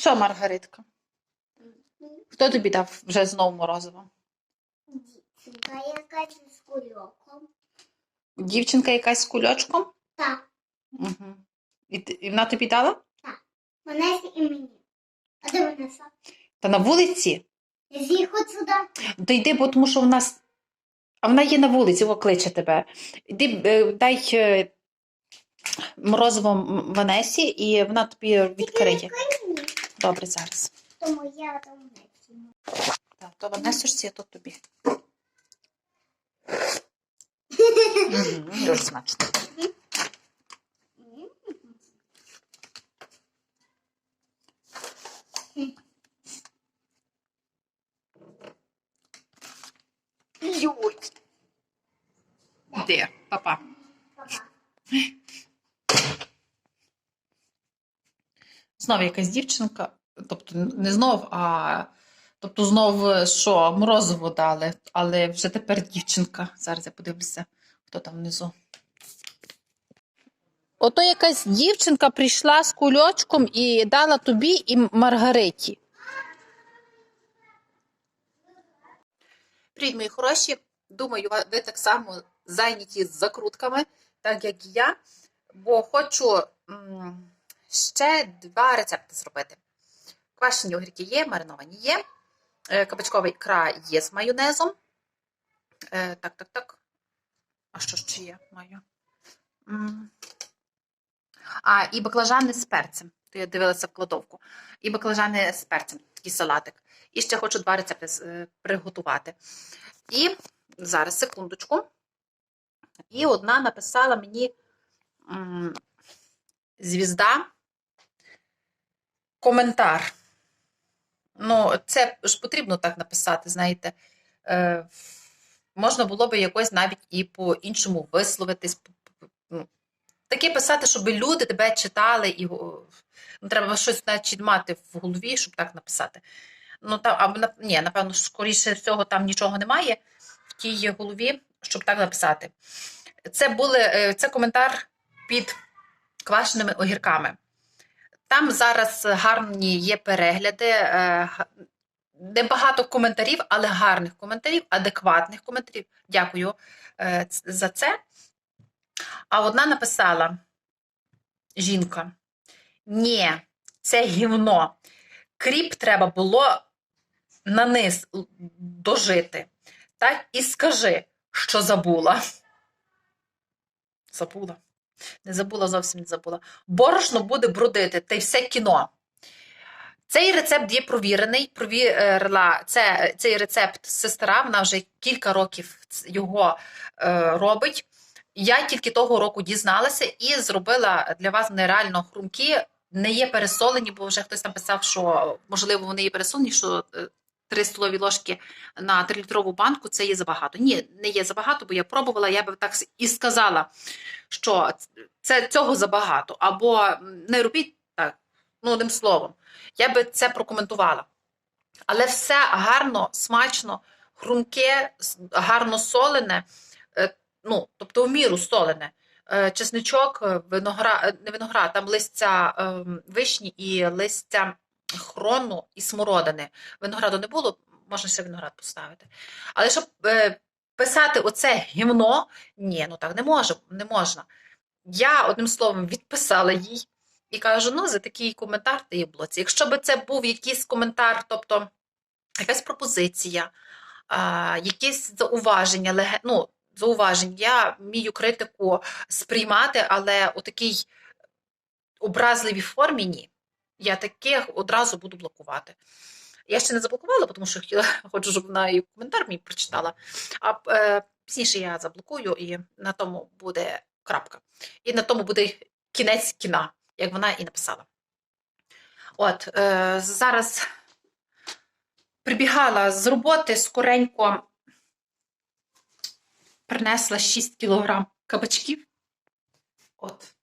Що, Маргаритка? Хто тобі дав вже знову морозиво? Дівчинка якась з кульоком. Дівчинка якась з кульочком? Так, Угу. І, ти- і вона тобі дала? вона і мені. А де вона сам? Та на вулиці? З'їхав сюди. То йди, бо тому що в нас. А вона є на вулиці, о, кличе тебе. Йди, е, дай е, морозиво М- Ванесі, і вона тобі відкриє. Мені. Добре, зараз. Тому я там не. Так, то Ванесочці, а то тобі. Дуже смачно. Йой. Де, папа? Папа. Знов якась дівчинка, тобто не знов, а тобто знов що, морозиво дали, але вже тепер дівчинка. Зараз я подивлюся, хто там внизу. Ото якась дівчинка прийшла з кульочком і дала тобі і Маргариті. Привіт, мої хороші. Думаю, ви так само зайняті з закрутками, так як і я, бо хочу м, ще два рецепти зробити. Квашені огірки є, мариновані є, е, кабачкова ікра є з майонезом. Е, Так, так, так. А що ще є? Маю? А, і баклажани з перцем. То я дивилася в кладовку. І баклажани з перцем, такий салатик. І ще хочу два рецепти е, приготувати. І зараз, секундочку. І одна написала мені звізда коментар. Ну, це ж потрібно так написати, знаєте. Е, можна було би якось навіть і по-іншому висловитись. ну, Таке писати, щоб люди тебе читали, і ну, треба щось значить, мати в голові, щоб так написати. Ну, там, або, ні, напевно, скоріше всього, там нічого немає в тій голові, щоб так написати. Це, були, е, це коментар під квашеними огірками. Там зараз гарні є перегляди, е, небагато коментарів, але гарних коментарів, адекватних коментарів. Дякую е, за це. А одна написала жінка: Ні, це гівно. Кріп треба було на низ дожити. Так і скажи, що забула. Забула. Не забула, зовсім не забула. Борошно буде брудити, та й все кіно. Цей рецепт є провірений. Провірила це, цей рецепт сестра, вона вже кілька років його е, робить. Я тільки того року дізналася і зробила для вас нереально хрумкі. Не є пересолені, бо вже хтось там писав, що можливо вони є пересолені, що е, 3 столові ложки на 3-літрову банку це є забагато. Ні, не є забагато, бо я пробувала, я би так і сказала, що це цього забагато. Або не робіть так, ну одним словом. Я би це прокоментувала. Але все гарно, смачно, хрумке, гарно солене, е, ну, тобто в міру солене. Е, Чесничок, е, виноград, не виноград, там листя ем, вишні і листя хрону і смородини. Винограду не було, можна ще виноград поставити. Але щоб е, писати оце гімно, ні, ну так не може, не можна. Я одним словом відписала їй і кажу: ну, за такий коментар ти блоці. Якщо б це був якийсь коментар, тобто якась пропозиція, якісь зауваження, ну, зауваження, я вмію критику сприймати, але у такій образливій формі ні. Я таких одразу буду блокувати. Я ще не заблокувала, тому що хотіла, хочу, щоб вона і коментар мій прочитала. А е, пізніше я заблокую, і на тому буде крапка. І на тому буде кінець кіна, як вона і написала. От, е, зараз прибігала з роботи скоренько, принесла 6 кілограм кабачків. От.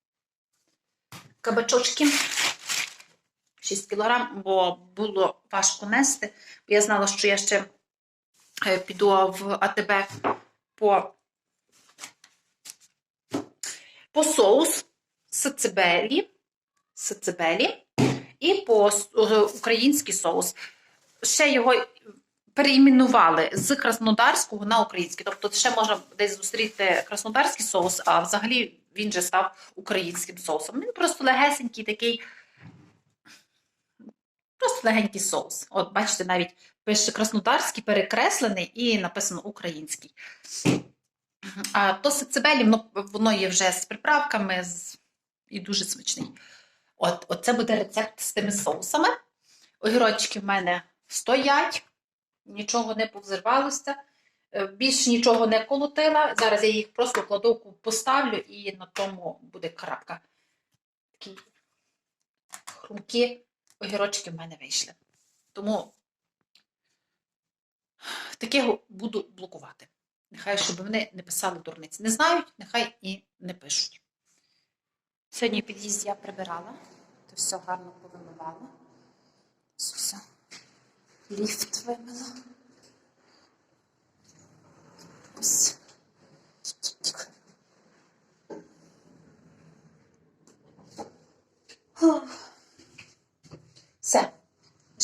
Кабачочки. 6 кілограм, бо було важко нести. Я знала, що я ще е, піду в АТБ по, по соус сацебелі, сацебелі і по е, український соус. Ще його переіменували з краснодарського на український. Тобто ще можна десь зустріти краснодарський соус, а взагалі він же став українським соусом. Він просто легесенький такий. Просто легенький соус. От, бачите, навіть пише краснодарський, перекреслений і написано український. А то сацебелі, воно, воно є вже з приправками з... і дуже смачний. От, от це буде рецепт з тими соусами. Огірочки в мене стоять, нічого не повзирвалося. Е, Більше нічого не колотила. Зараз я їх просто в кладовку поставлю і на тому буде крапка. Такі хрумкі огірочки в мене вийшли. Тому таке буду блокувати. Нехай, щоб вони не писали дурниць. Не знають, нехай і не пишуть. Сьогодні під'їзд я прибирала, то все гарно повимивала. Все. Ліфт вимила. Ось.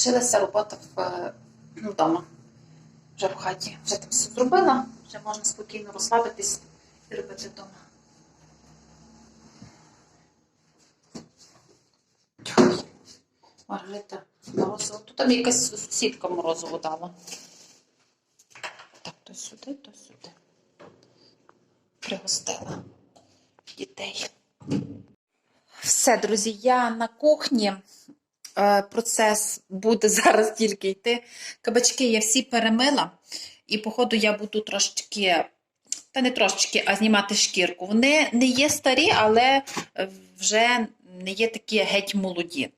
Лишилася робота в, е, ну, вдома. Вже в хаті. Вже там все зробила. Вже можна спокійно розслабитись і робити вдома. Маргарита морозиво. Тут там якась сусідка морозиво дала. Так, то сюди, то сюди. Пригостила дітей. Все, друзі, я на кухні. Е, Процес буде зараз тільки йти. Кабачки я всі перемила, і, походу, я буду трошечки, та не трошечки, а знімати шкірку. Вони не є старі, але вже не є такі геть молоді.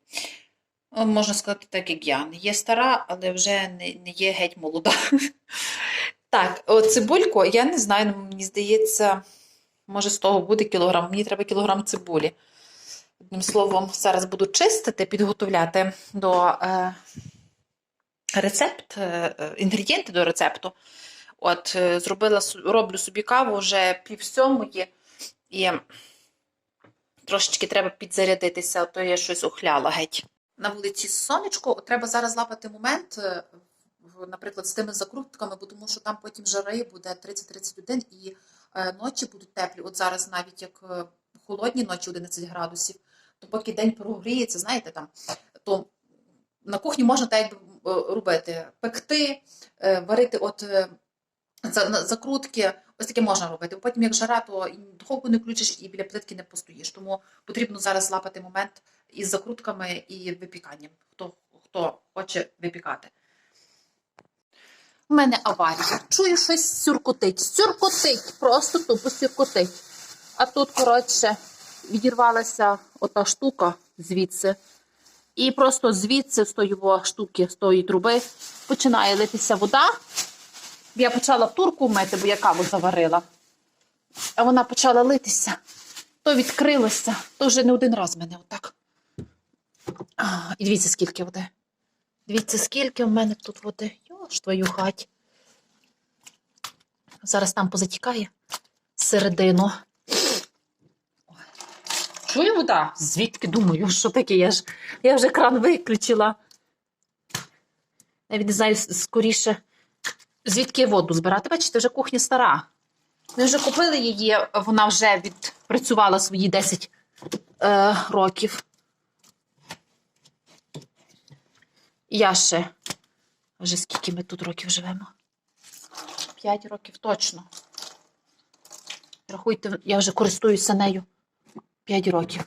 Можна сказати, так як я. Не є стара, але вже не, не є геть молода. Так, цибульку, я не знаю, ну, мені здається, може з того буде кілограм. Мені треба кілограм цибулі. Одним словом, зараз буду чистити, підготовляти до е, рецепт, е, е, інгредієнти до рецепту. От, е, зробила, роблю собі каву вже пів сьомої, і трошечки треба підзарядитися, а то я щось ухляла геть. На вулиці сонечко, треба зараз лапати момент, е, наприклад, з тими закрутками, бо тому що там потім жари буде 30-31 і ночі будуть теплі. От зараз навіть як холодні ночі 11 градусів, то поки день прогріється, знаєте, там, то на кухні можна так е, робити, пекти, е, варити от е, закрутки, ось таке можна робити. Потім, як жара, то і духовку не включиш і біля плитки не постоїш. Тому потрібно зараз лапати момент із закрутками і випіканням, хто, хто хоче випікати. У мене аварія. Чую щось сюркотить. Сюркотить, просто тупо сюркотить. А тут, коротше, відірвалася ота штука звідси. І просто звідси з тої штуки, з тої труби, починає литися вода. Я почала турку мити, бо я каву заварила. А вона почала литися. То відкрилося, то вже не один раз мене отак. А, і дивіться, скільки води. Дивіться, скільки в мене тут води. Йош твою хать. Зараз там позатікає середину. Чую вода? Звідки думаю, що таке? Я ж я вже кран виключила. Навіть не знаю, скоріше, звідки воду збирати. Бачите, вже кухня стара. Ми вже купили її, вона вже відпрацювала свої 10 е, років. Я ще. Вже скільки ми тут років живемо? 5 років точно. Рахуйте, я вже користуюся нею 5 років.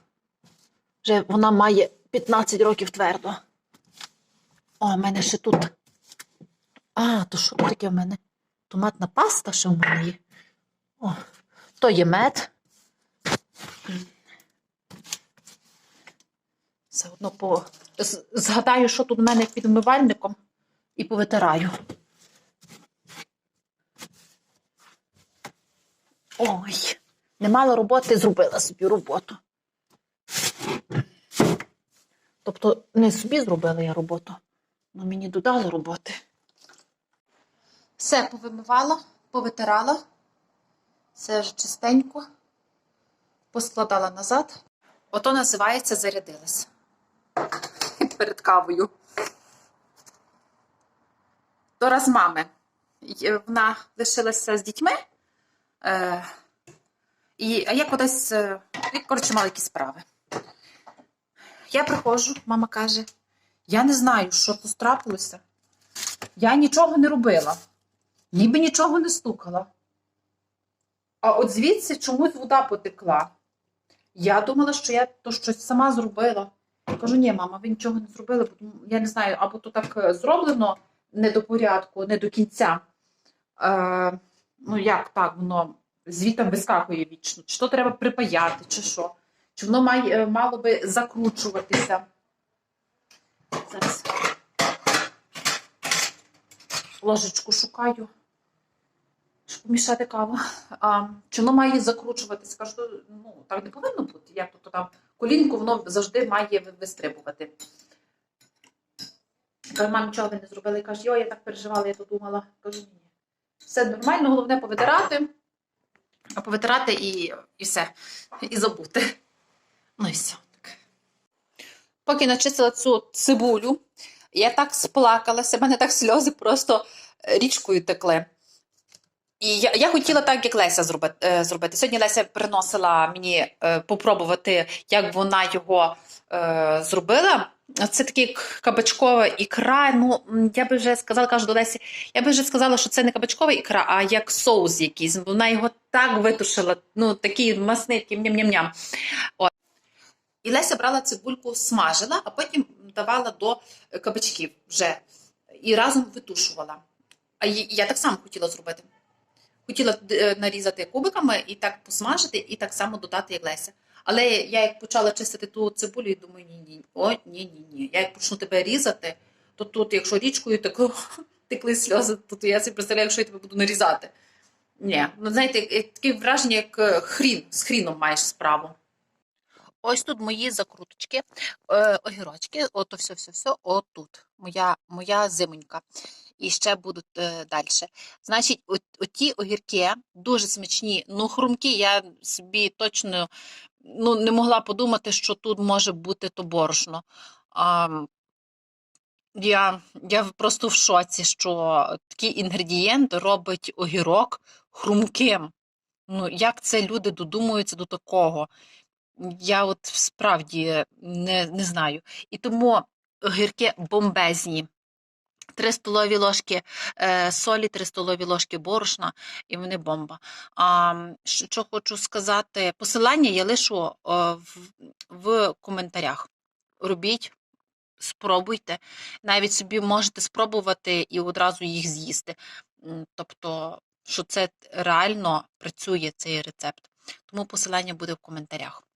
Вже вона має 15 років твердо. О, в мене ще тут. А, то що таке в мене? Томатна паста ще в мене є. О, то є мед. Все одно по... згадаю, що тут в мене під вмивальником, і повитираю. Ой, немало роботи, зробила собі роботу. Тобто не собі зробила я роботу, але мені додали роботи. Все повимивала, повитирала. Все вже чистенько. Поскладала назад. Ото називається зарядилась. перед кавою. То раз мами. Вона лишилася з дітьми. І, а я кудись, е, коротше, мала якісь справи. Я приходжу, мама каже: я не знаю, що тут трапилося. Я нічого не робила, ніби нічого не стукала. А от звідси чомусь вода потекла. Я думала, що я то щось сама зробила. Кажу, ні, мама, ви нічого не зробили, я не знаю, або то так е, зроблено не до порядку, не до кінця. Е, ну, як так, воно звітом вискакує вічно. Чи то треба припаяти, чи що? Чи воно має, е, мало би закручуватися? Зараз ложечку шукаю, щоб помішати каву. А, чи воно має закручуватися? Кажу, ну так не повинно бути. Як то там колінко воно завжди має вистрибувати. Кажу, мам, нічого ви не зробили. Каже, йо, я так переживала, я то думала. Кажу, ні. Все нормально, головне повитирати. А повитирати і, і все. І забути. Ну і все. Так. Поки начистила цю цибулю, я так сплакалася, в мене так сльози просто річкою текли. І я, я хотіла так, як Леся зробити. е, зробити. Сьогодні Леся приносила мені е, попробувати, як вона його е, зробила. Це такий кабачкова ікра. Ну, я би вже сказала, кажу до Лесі, я би вже сказала, що це не кабачкова ікра, а як соус якийсь. Вона його так витушила, ну такий масний, такий ням-ням-ням. І Леся брала цибульку, смажила, а потім давала до кабачків вже і разом витушувала. А я так само хотіла зробити. Хотіла е, нарізати кубиками і так посмажити, і так само додати, як Леся. Але я як почала чистити ту цибулю, і думаю, ні, ні, о, ні, ні, ні. Я як почну тебе різати, то тут, якщо річкою тако, текли сльози, то я собі представляю, якщо я тебе буду нарізати. Ні, ну знаєте, таке враження, як е, хрін, з хріном маєш справу. Ось тут мої закруточки, е, огірочки, ото все, все, все, отут. Моя, моя зимонька. І ще будуть е, далі. Значить, от, оті огірки дуже смачні, ну хрумкі, я собі точно ну, не могла подумати, що тут може бути то борошно. А, я, я просто в шоці, що такий інгредієнт робить огірок хрумким. Ну, як це люди додумуються до такого? Я от справді не, не знаю. І тому огірки бомбезні. 3 столові ложки е, солі, 3 столові ложки борошна, і вони бомба. А, що, хочу сказати, посилання я лишу в, в коментарях. Робіть, спробуйте. Навіть собі можете спробувати і одразу їх з'їсти. Тобто, що це реально працює цей рецепт. Тому посилання буде в коментарях.